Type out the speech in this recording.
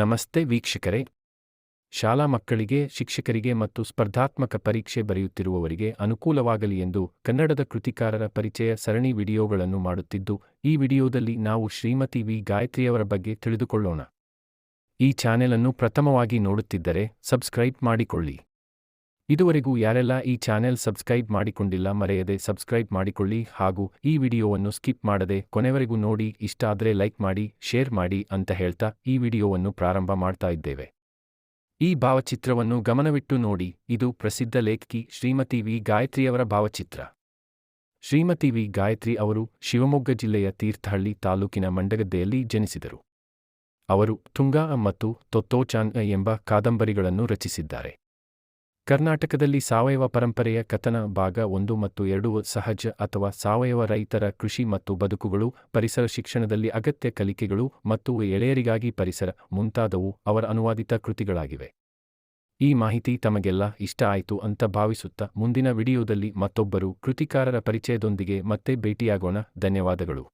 ನಮಸ್ತೆ ವೀಕ್ಷಕರೇ. ಶಾಲಾ ಮಕ್ಕಳಿಗೆ, ಶಿಕ್ಷಕರಿಗೆ ಮತ್ತು ಸ್ಪರ್ಧಾತ್ಮಕ ಪರೀಕ್ಷೆ ಬರೆಯುತ್ತಿರುವವರಿಗೆ ಅನುಕೂಲವಾಗಲಿ ಎಂದು ಕನ್ನಡದ ಕೃತಿಕಾರರ ಪರಿಚಯ ಸರಣಿ ವಿಡಿಯೋಗಳನ್ನು ಮಾಡುತ್ತಿದ್ದು, ಈ ವಿಡಿಯೋದಲ್ಲಿ ನಾವು ಶ್ರೀಮತಿ ವಿ. ಗಾಯತ್ರಿಯವರ ಬಗ್ಗೆ ತಿಳಿದುಕೊಳ್ಳೋಣ. ಈ ಚಾನೆಲ್ ಅನ್ನು ಪ್ರಥಮವಾಗಿ ನೋಡುತ್ತಿದ್ದರೆ ಸಬ್ಸ್ಕ್ರೈಬ್ ಮಾಡಿಕೊಳ್ಳಿ. ಇದುವರೆಗೂ ಯಾರೆಲ್ಲ ಈ ಚಾನೆಲ್ ಸಬ್ಸ್ಕ್ರೈಬ್ ಮಾಡಿಕೊಂಡಿಲ್ಲ ಮರೆಯದೆ ಸಬ್ಸ್ಕ್ರೈಬ್ ಮಾಡಿಕೊಳ್ಳಿ ಹಾಗೂ ಈ ವಿಡಿಯೋವನ್ನು ಸ್ಕಿಪ್ ಮಾಡದೆ ಕೊನೆವರೆಗೂ ನೋಡಿ ಇಷ್ಟ ಆದರೆ ಲೈಕ್ ಮಾಡಿ, ಶೇರ್ ಮಾಡಿ ಅಂತ ಹೇಳ್ತಾ ಈ ವಿಡಿಯೋವನ್ನು ಪ್ರಾರಂಭ ಮಾಡ್ತಾ ಇದ್ದೇವೆ. ಈ ಭಾವಚಿತ್ರವನ್ನು ಗಮನವಿಟ್ಟು ನೋಡಿ, ಇದು ಪ್ರಸಿದ್ಧ ಲೇಖಕಿ ಶ್ರೀಮತಿ ವಿ. ಗಾಯತ್ರಿಯವರ ಭಾವಚಿತ್ರ. ಶ್ರೀಮತಿ ವಿ. ಗಾಯತ್ರಿ ಅವರು ಶಿವಮೊಗ್ಗ ಜಿಲ್ಲೆಯ ತೀರ್ಥಹಳ್ಳಿ ತಾಲೂಕಿನ ಮಂಡಗದ್ದೆಯಲ್ಲಿ ಜನಿಸಿದರು. ಅವರು ತುಂಗಾ ಮತ್ತು ತೊತ್ತೋಚಾನ್ ಎಂಬ ಕಾದಂಬರಿಗಳನ್ನು ರಚಿಸಿದ್ದಾರೆ. ಕರ್ನಾಟಕದಲ್ಲಿ ಸಾವಯವ ಪರಂಪರೆಯ ಕಥನ ಭಾಗ ಒಂದು ಮತ್ತು ಎರಡು ಸಹಜ ಅಥವಾ ಸಾವಯವ ರೈತರ ಕೃಷಿ ಮತ್ತು ಬದುಕುಗಳು, ಪರಿಸರ ಶಿಕ್ಷಣದಲ್ಲಿ ಅಗತ್ಯ ಕಲಿಕೆಗಳು ಮತ್ತು ಎಳೆಯರಿಗಾಗಿ ಪರಿಸರ ಮುಂತಾದವು ಅವರ ಅನುವಾದಿತ ಕೃತಿಗಳಾಗಿವೆ. ಈ ಮಾಹಿತಿ ತಮಗೆಲ್ಲ ಇಷ್ಟ ಆಯಿತು ಅಂತ ಭಾವಿಸುತ್ತಾ ಮುಂದಿನ ವಿಡಿಯೋದಲ್ಲಿ ಮತ್ತೊಬ್ಬರು ಕೃತಿಕಾರರ ಪರಿಚಯದೊಂದಿಗೆ ಮತ್ತೆ ಭೇಟಿಯಾಗೋಣ. ಧನ್ಯವಾದಗಳು.